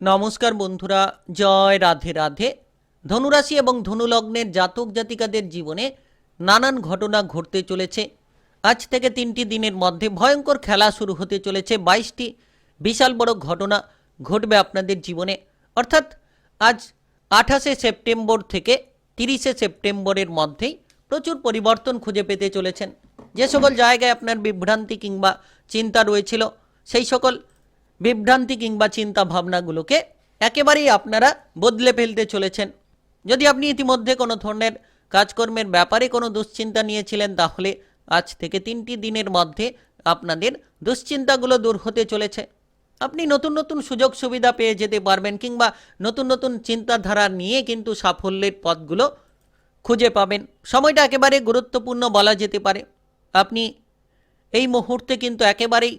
নমস্কার বন্ধুরা, জয় রাধে রাধে। ধনুরাশি এবং ধনুলগ্নের জাতক জাতিকাদের জীবনে নানান ঘটনা ঘটতে চলেছে। আজ থেকে তিনটি দিনের মধ্যে ভয়ঙ্কর খেলা শুরু হতে চলেছে বাইশটি। বিশাল বড় ঘটনা ঘটবে আপনাদের জীবনে। অর্থাৎ আজ আঠাশে সেপ্টেম্বর থেকে তিরিশে সেপ্টেম্বরের মধ্যেই প্রচুর পরিবর্তন খুঁজে পেতে চলেছেন। যে সকল জায়গায় আপনার বিভ্রান্তি কিংবা চিন্তা রয়েছিল, সেই সকল বিভ্রান্তি কিংবা চিন্তা ভাবনাগুলোকে একেবারেই আপনারা বদলে ফেলতে চলেছেন। যদি আপনি ইতিমধ্যে কোনো ধরনের কাজকর্মের ব্যাপারে কোনো দুশ্চিন্তা নিয়েছিলেন, তাহলে আজ থেকে তিনটি দিনের মধ্যে আপনাদের দুশ্চিন্তাগুলো দূর হতে চলেছে। আপনি নতুন নতুন সুযোগ সুবিধা পেয়ে যেতে পারবেন কিংবা নতুন নতুন চিন্তাধারা নিয়ে কিন্তু সাফল্যের পথগুলো খুঁজে পাবেন। সময়টা একেবারে গুরুত্বপূর্ণ বলা যেতে পারে। আপনি এই মুহূর্তে কিন্তু একেবারেই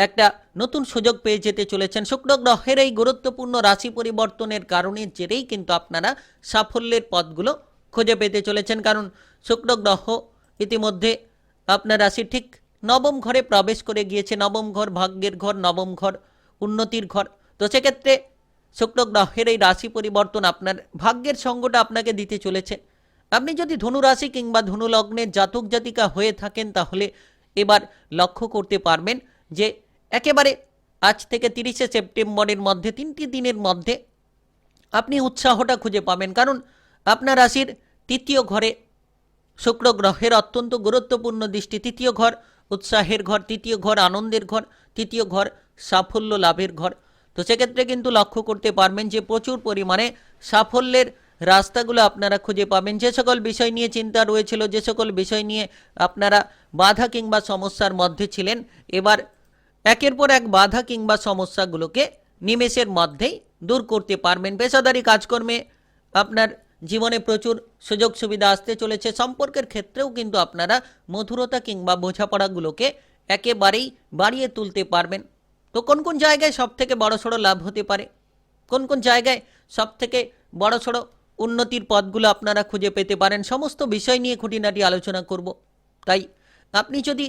একটা নতুন সুযোগ পেয়ে যেতে চলেছেন শুক্র গ্রহের এই গুরুত্বপূর্ণ রাশি পরিবর্তনের কারণে জেরেই কিন্তু আপনারা সাফল্যের পথগুলো খুঁজে পেতে চলেছেন। কারণ শুক্র গ্রহ ইতিমধ্যে আপনার রাশি ঠিক নবম ঘরে প্রবেশ করে গিয়েছে। নবম ঘর ভাগ্যের ঘর, নবম ঘর উন্নতির ঘর। তো সেক্ষেত্রে শুক্র গ্রহের এই রাশি পরিবর্তন আপনার ভাগ্যের সঙ্গটা আপনাকে দিতে চলেছে। আপনি যদি ধনু রাশি কিংবা ধনু লগ্নের জাতক জাতিকা হয়ে থাকেন তাহলে এবার লক্ষ্য করতে পারবেন যে একেবারে আজ থেকে তিরিশে সেপ্টেম্বরের মধ্যে, তিনটি দিনের মধ্যে আপনি উৎসাহটা খুঁজে পাবেন। কারণ আপনার রাশির তৃতীয় ঘরে শুক্র গ্রহের অত্যন্ত গুরুত্বপূর্ণ দৃষ্টি, তৃতীয় ঘর উৎসাহের ঘর, তৃতীয় ঘর আনন্দের ঘর, তৃতীয় ঘর সাফল্য লাভের ঘর। তো সেক্ষেত্রে কিন্তু লক্ষ্য করতে পারবেন যে প্রচুর পরিমাণে সাফল্যের রাস্তাগুলো আপনারা খুঁজে পাবেন। যে সকল বিষয় নিয়ে চিন্তা রয়েছিল, যে সকল বিষয় নিয়ে আপনারা বাধা কিংবা সমস্যার মধ্যে ছিলেন, এবার একের পর এক বাধা কিংবা সমস্যাগুলোকে নিমেষের মধ্যেই দূর করতে পারবেন পেশাদারি কাজকর্মে। আপনার জীবনে প্রচুর সুযোগ সুবিধা আসতে চলেছে। সম্পর্কের ক্ষেত্রেও কিন্তু আপনারা মধুরতা কিংবা বোঝাপড়াগুলোকে একেবারেই বাড়িয়ে তুলতে পারবেন। তো কোন কোন জায়গায় সব থেকে বড়সড় লাভ হতে পারে? কোন কোন জায়গায় সব থেকে বড়সড় উন্নতির পথগুলো আপনারা খুঁজে পেতে পারেন? সমস্ত বিষয় নিয়ে খুঁটিনাটি আলোচনা করব। তাই আপনি যদি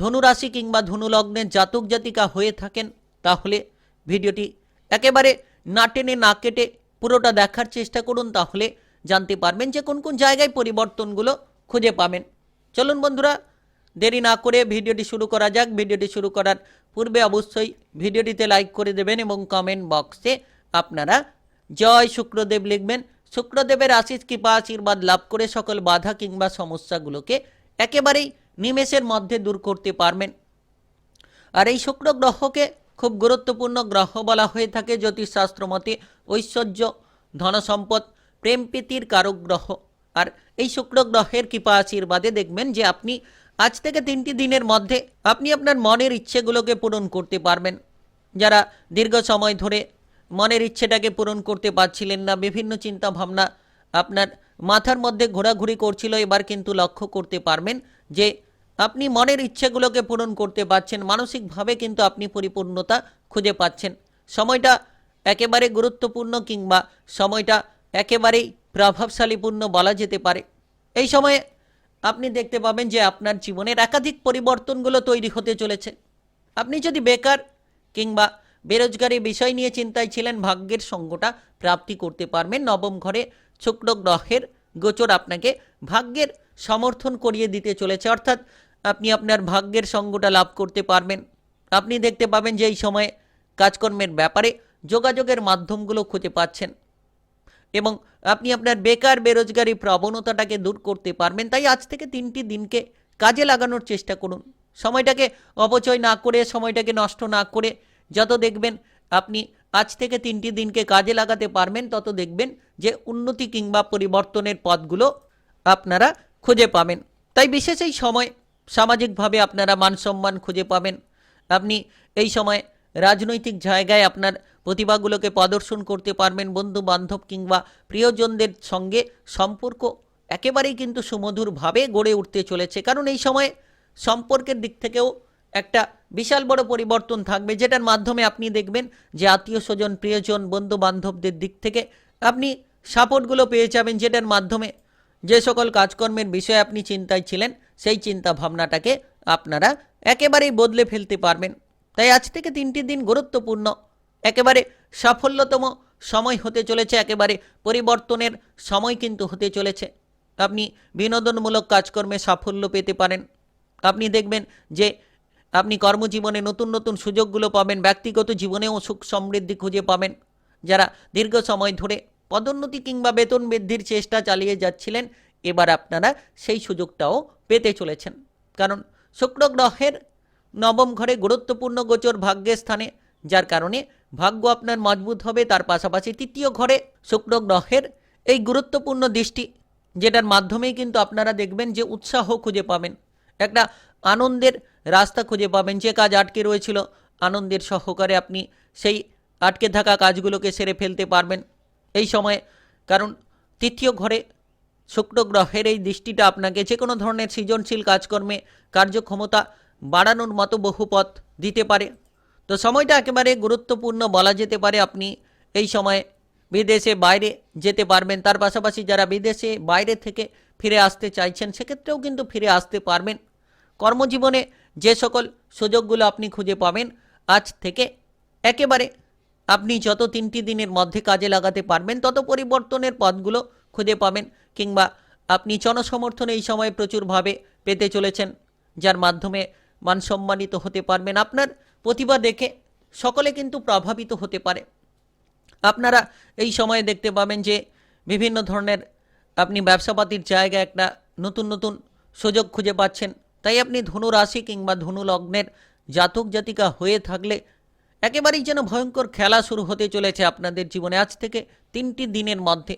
ধনুরাশি কিংবা ধনুলগ্নের জাতক জাতিকা হয়ে থাকেন, তাহলে ভিডিওটি একেবারে না টেনে না কেটে পুরোটা দেখার চেষ্টা করুন, তাহলে জানতে পারবেন যে কোন কোন জায়গায় পরিবর্তনগুলো খুঁজে পাবেন। চলুন বন্ধুরা, দেরি না করে ভিডিওটি শুরু করা যাক। ভিডিওটি শুরু করার পূর্বে অবশ্যই ভিডিওটিতে লাইক করে দেবেন এবং কমেন্ট বক্সে আপনারা জয় শুক্রদেব লিখবেন। শুক্রদেবের আশিস কৃপা, আশীর্বাদ লাভ করে সকল বাধা কিংবা সমস্যাগুলোকে একেবারেই নিমেষের মধ্যে দূর করতে পারবেন। আর এই শুক্র গ্রহকে খুব গুরুত্বপূর্ণ গ্রহ বলা হয়ে থাকে জ্যোতিষশাস্ত্র মতে ঐশ্বর্য, ধনসম্পদ, প্রেম প্রীতির কারক গ্রহ। আর এই শুক্র গ্রহের কৃপা আশীর্বাদে দেখবেন যে আপনি আজ থেকে তিনটি দিনের মধ্যে আপনি আপনার মনের ইচ্ছেগুলোকে পূরণ করতে পারবেন। যারা দীর্ঘ সময় ধরে মনের ইচ্ছেটাকে পূরণ করতে পারছিলেন না, বিভিন্ন চিন্তা ভাবনা আপনার মাথার মধ্যে ঘোরাঘুরি করছিল, এবার কিন্তু লক্ষ্য করতে পারবেন যে আপনি মনের ইচ্ছেগুলোকে পূরণ করতে পারছেন, মানসিকভাবে কিন্তু আপনি পরিপূর্ণতা খুঁজে পাচ্ছেন। সময়টা একেবারে গুরুত্বপূর্ণ কিংবা সময়টা একেবারেই প্রভাবশালীপূর্ণ বলা যেতে পারে। এই সময়ে আপনি দেখতে পাবেন যে আপনার জীবনের একাধিক পরিবর্তনগুলো তৈরি হতে চলেছে। আপনি যদি বেকার কিংবা বেরোজগারি বিষয় নিয়ে চিন্তায় ছিলেন, ভাগ্যের সঙ্গটা প্রাপ্তি করতে পারবেন। নবম ঘরে শুক্র গ্রহের গোচর আপনাকে ভাগ্যের সমর্থন করিয়ে দিতে চলেছে। অর্থাৎ আপনি আপনার ভাগ্যের সঙ্গটা লাভ করতে পারবেন। আপনি দেখতে পাবেন যে এই সময়ে কাজকর্মের ব্যাপারে যোগাযোগের মাধ্যমগুলো খুঁজে পাচ্ছেন এবং আপনি আপনার বেকার বেরোজগারি প্রবণতাটাকে দূর করতে পারবেন। তাই আজ থেকে তিনটি দিনকে কাজে লাগানোর চেষ্টা করুন। সময়টাকে অপচয় না করে, সময়টাকে নষ্ট না করে যত দেখবেন আপনি আজ থেকে তিনটি দিনকে কাজে লাগাতে পারবেন, তত দেখবেন যে উন্নতি কিংবা পরিবর্তনের পথগুলো আপনারা খুঁজে পাবেন। তাই বিশেষ এই সময় সামাজিকভাবে আপনারা মান সম্মান খুঁজে পাবেন। আপনি এই সময় রাজনৈতিক জায়গায় আপনার প্রতিভাগুলোকে প্রদর্শন করতে পারবেন বন্ধু বান্ধব কিংবা প্রিয়জনদের সঙ্গে সম্পর্ক একেবারেই কিন্তু সুমধুরভাবে গড়ে উঠতে চলেছে। কারণ এই সময় সম্পর্কের দিক থেকেও একটা বিশাল বড় পরিবর্তন থাকবে, যেটার মাধ্যমে আপনি দেখবেন যে আত্মীয় স্বজন প্রিয়জন বন্ধু বান্ধবদের দিক থেকে আপনি সাপোর্টগুলো পেয়ে যাবেন, যেটার মাধ্যমে যে সকল কাজকর্মের বিষয়ে আপনি চিন্তায় ছিলেন সেই চিন্তা ভাবনাটাকে আপনারা একেবারেই বদলে ফেলতে পারবেন। তাই আজ থেকে তিনটি দিন গুরুত্বপূর্ণ। একেবারে সাফল্যতম সময় হতে চলেছে, একেবারে পরিবর্তনের সময় কিন্তু হতে চলেছে। আপনি বিনোদনমূলক কাজকর্মে সাফল্য পেতে পারেন। আপনি দেখবেন যে আপনি কর্মজীবনে নতুন নতুন সুযোগগুলো পাবেন, ব্যক্তিগত জীবনেও সুখ সমৃদ্ধি খুঁজে পাবেন। যারা দীর্ঘ সময় ধরে পদোন্নতি কিংবা বেতন বৃদ্ধির চেষ্টা চালিয়ে যাচ্ছিলেন এবার আপনারা সেই সুযোগটাও পেতে চলেছেন। কারণ শুক্র গ্রহের নবম ঘরে গুরুত্বপূর্ণ গোচর ভাগ্যের স্থানে, যার কারণে ভাগ্য আপনার মজবুত হবে। তার পাশাপাশি তৃতীয় ঘরে শুক্র গ্রহের এই গুরুত্বপূর্ণ দৃষ্টি, যেটার মাধ্যমেই কিন্তু আপনারা দেখবেন যে উৎসাহ খুঁজে পাবেন। একটা আনন্দের রাস্তা খুঁজে পাবেন, যে কাজ আটকে রয়েছিল, আনন্দের সহকারে আপনি সেই আটকে থাকা কাজগুলোকে সেরে ফেলতে পারবেন। এই সময়ে, কারণ তৃতীয় ঘরে শুক্র গ্রহের এই দৃষ্টিটা আপনাকে যে কোনো ধরনের সৃজনশীল কাজকর্মে কার্যক্ষমতা বাড়ানোর মতো বহু পথ দিতে পারে। তো সময়টা একেবারে গুরুত্বপূর্ণ বলা যেতে পারে আপনি এই সময়ে বিদেশে বাইরে যেতে পারবেন। তার পাশাপাশি যারা বিদেশে বাইরে থেকে ফিরে আসতে চাইছেন, সেক্ষেত্রেও কিন্তু ফিরে আসতে পারবেন। কর্মজীবনে যে সকল সুযোগগুলো আপনি খুঁজে পাবেন, আজ থেকে একেবারে আপনি যত তিনটি দিনের মধ্যে কাজে লাগাতে পারবেন, তত পরিবর্তনের পথগুলো খুঁজে পাবেন কিংবা আপনি জনসমর্থন এই সময় প্রচুরভাবে পেতে চলেছেন, যার মাধ্যমে মান সম্মানিত হতে পারবেন। আপনার প্রতিভা দেখে সকলে কিন্তু প্রভাবিত হতে পারে। আপনারা এই সময়ে দেখতে পাবেন যে বিভিন্ন ধরনের আপনি ব্যবসাপাতির জায়গায় একটা নতুন নতুন সুযোগ খুঁজে পাচ্ছেন। তাই আপনি ধনু রাশি কিংবা ধনু লগ্নের জাতক জাতিকা হয়ে থাকলে একেবারেই যেন ভয়ঙ্কর খেলা শুরু হতে চলেছে আপনাদের জীবনে আজ থেকে তিনটি দিনের মধ্যে।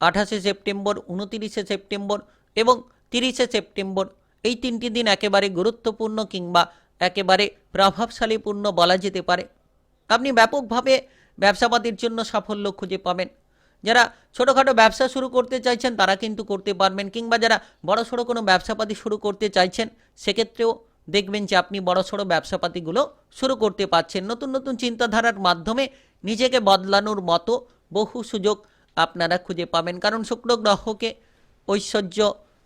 আঠাশে সেপ্টেম্বর, উনতিরিশে সেপ্টেম্বর এবং তিরিশে সেপ্টেম্বর। এই তিনটি দিন একেবারে গুরুত্বপূর্ণ কিংবা একেবারে প্রভাবশালীপূর্ণ বলা যেতে পারে। আপনি ব্যাপকভাবে ব্যবসাপাতির জন্য সাফল্য খুঁজে পাবেন। যারা ছোটোখাটো ব্যবসা শুরু করতে চাইছেন তারা কিন্তু করতে পারবেন কিংবা যারা বড়সড় কোনো ব্যবসাপাতি শুরু করতে চাইছেন, সেক্ষেত্রেও দেখবেন যে আপনি বড়সড় ব্যবসাপাতিগুলো শুরু করতে পারছেন। নতুন নতুন চিন্তাধারার মাধ্যমে নিজেকে বদলানোর মতো বহু সুযোগ আপনারা খুঁজে পাবেন। কারণ শুক্র গ্রহকে ঐশ্বর্য,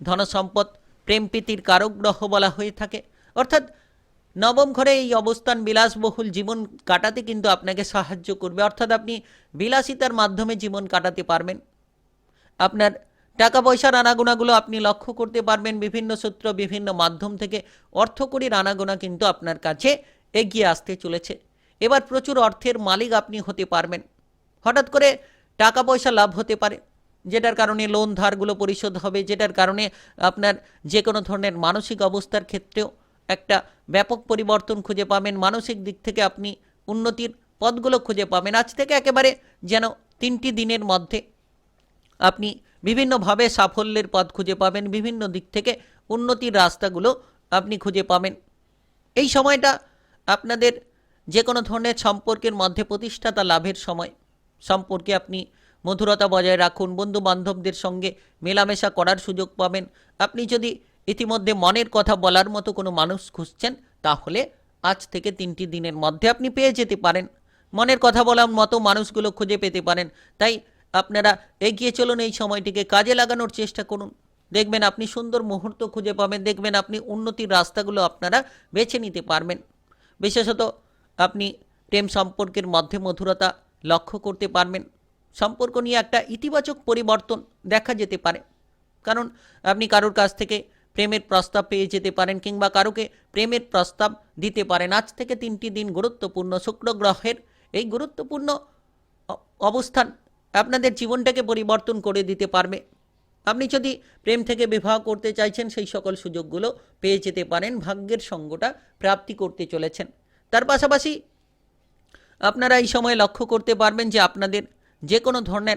ধনসম্পদ, প্রেম প্রীতির কারক গ্রহ বলা হয়ে থাকে। অর্থাৎ নবম ঘরে এই অবস্থান বিলাসবহুল জীবন কাটাতে কিন্তু আপনাকে সাহায্য করবে। অর্থাৎ আপনি বিলাসিতার মাধ্যমে জীবন কাটাতে পারবেন। আপনার টাকা পয়সার আনাগোনাগুলো আপনি লক্ষ্য করতে পারবেন। বিভিন্ন সূত্র, বিভিন্ন মাধ্যম থেকে অর্থকরীর আনাগোনা কিন্তু আপনার কাছে এগিয়ে আসতে চলেছে। এবার প্রচুর অর্থের মালিক আপনি হতে পারবেন। হঠাৎ করে টাকা পয়সা লাভ হতে পারে, যেটার কারণে লোন ধারগুলো পরিশোধ হবে, যেটার কারণে আপনার যে কোনো ধরনের মানসিক অবস্থার ক্ষেত্রেও একটা ব্যাপক পরিবর্তন খুঁজে পাবেন। মানসিক দিক থেকে আপনি উন্নতির পথগুলো খুঁজে পাবেন। আজ থেকে একেবারে যেন তিনটি দিনের মধ্যে আপনি বিভিন্নভাবে সাফল্যের পথ খুঁজে পাবেন, বিভিন্ন দিক থেকে উন্নতির রাস্তাগুলো আপনি খুঁজে পাবেন। এই সময়টা আপনাদের যে কোনো ধরনের সম্পর্কের মধ্যে প্রতিষ্ঠাতা লাভের সময়। সম্পর্কে আপনি মধুরতা বজায় রাখুন বন্ধু বান্ধবদের সঙ্গে মেলামেশা করার সুযোগ পাবেন। আপনি যদি ইতিমধ্যে মনের কথা বলার মতো কোনো মানুষ খুঁজছেন, তাহলে আজ থেকে তিনটি দিনের মধ্যে আপনি পেয়ে যেতে পারেন। মনের কথা বলার মতো মানুষগুলো খুঁজে পেতে পারেন। তাই আপনারা এগিয়ে চলুন এই সময়টিকে কাজে লাগানোর চেষ্টা করুন। দেখবেন আপনি সুন্দর মুহূর্ত খুঁজে পাবেন, দেখবেন আপনি উন্নতির রাস্তাগুলো আপনারা বেছে নিতে পারবেন। বিশেষত আপনি প্রেম সম্পর্কের মধ্যে মধুরতা লক্ষ্য করতে পারবেন। সম্পর্ক নিয়ে একটা ইতিবাচক পরিবর্তন দেখা যেতে পারে। কারণ আপনি কারোর কাছ থেকে প্রেমের প্রস্তাব পেয়ে যেতে পারেন কিংবা কারোকে প্রেমের প্রস্তাব দিতে পারেন। আজ থেকে তিনটি দিন গুরুত্বপূর্ণ শুক্র গ্রহের এই গুরুত্বপূর্ণ অবস্থান আপনাদের জীবনটাকে পরিবর্তন করে দিতে পারবে। আপনি যদি প্রেম থেকে বিবাহ করতে চাইছেন, সেই সকল সুযোগগুলো পেয়ে যেতে পারেন, ভাগ্যের সঙ্গটা প্রাপ্তি করতে চলেছেন। তার পাশাপাশি আপনারা এই সময় লক্ষ্য করতে পারবেন যে আপনাদের যে কোনো ধরনের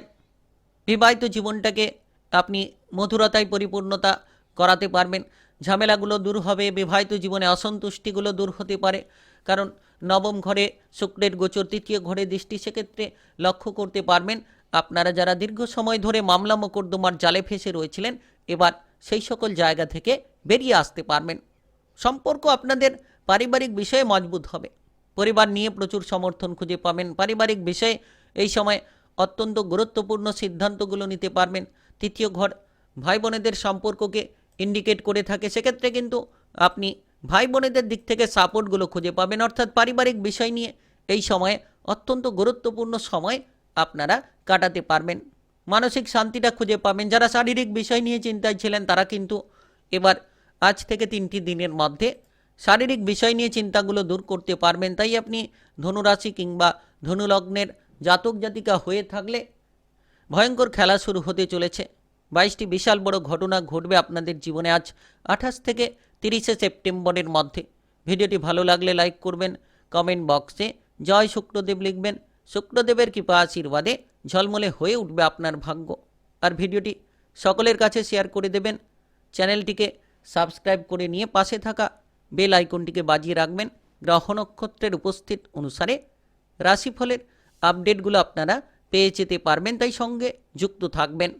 বিবাহিত জীবনটাকে আপনি মধুরতায় পরিপূর্ণতা করাতে পারবেন। ঝামেলাগুলো দূর হবে, বিবাহিত জীবনে অসন্তুষ্টিগুলো দূর হতে পারে। কারণ নবম ঘরে শুক্রের গোচর, তৃতীয় ঘরে দৃষ্টি, সেক্ষেত্রে লক্ষ্য করতে পারবেন, আপনারা যারা দীর্ঘ সময় ধরে মামলা মোকদ্দমার জালে ফেসে রয়েছিলেন, এবার সেই সকল জায়গা থেকে বেরিয়ে আসতে পারবেন। সম্পর্ক আপনাদের পারিবারিক বিষয়ে মজবুত হবে। পরিবার নিয়ে প্রচুর সমর্থন খুঁজে পাবেন। পারিবারিক বিষয়ে এই সময় অত্যন্ত গুরুত্বপূর্ণ সিদ্ধান্তগুলো নিতে পারবেন। তৃতীয় ঘর ভাই বোনেদের সম্পর্ককে ইন্ডিকেট করে থাকে। সেক্ষেত্রে কিন্তু আপনি ভাই বোনেদের দিক থেকে সাপোর্টগুলো খুঁজে পাবেন, অর্থাৎ পারিবারিক বিষয় নিয়ে। এই সময়ে অত্যন্ত গুরুত্বপূর্ণ সময় আপনারা কাটাতে পারবেন। মানসিক শান্তিটা খুঁজে পাবেন। যারা শারীরিক বিষয় নিয়ে চিন্তায় ছিলেন, তারা কিন্তু এবার আজ থেকে তিনটি দিনের মধ্যে শারীরিক বিষয় নিয়ে চিন্তাগুলো দূর করতে পারবেন। তাই আপনি ধনুরাশি কিংবা ধনুলগ্নের জাতক জাতিকা হয়ে থাকলে ভয়ঙ্কর খেলা শুরু হতে চলেছে। বাইশটি বিশাল বড় ঘটনা ঘটবে আপনাদের জীবনে। আজ আঠাশ থেকে তিরিশে সেপ্টেম্বরের মধ্যে। ভিডিওটি ভালো লাগলে লাইক করবেন, কমেন্ট বক্সে জয় শুক্রদেব লিখবেন। শুক্রদেবের কৃপা আশীর্বাদে ঝলমলে হয়ে উঠবে আপনার ভাগ্য। আর ভিডিওটি সকলের কাছে শেয়ার করে দেবেন। চ্যানেলটিকে সাবস্ক্রাইব করে নিয়ে পাশে থাকা বেল আইকনটিকে বাজিয়ে রাখবেন। গ্রহ নক্ষত্রের উপস্থিত অনুসারে রাশিফলের আপডেটগুলো আপনারা পেয়ে যেতে পারবেন। তাই সঙ্গে যুক্ত থাকবেন।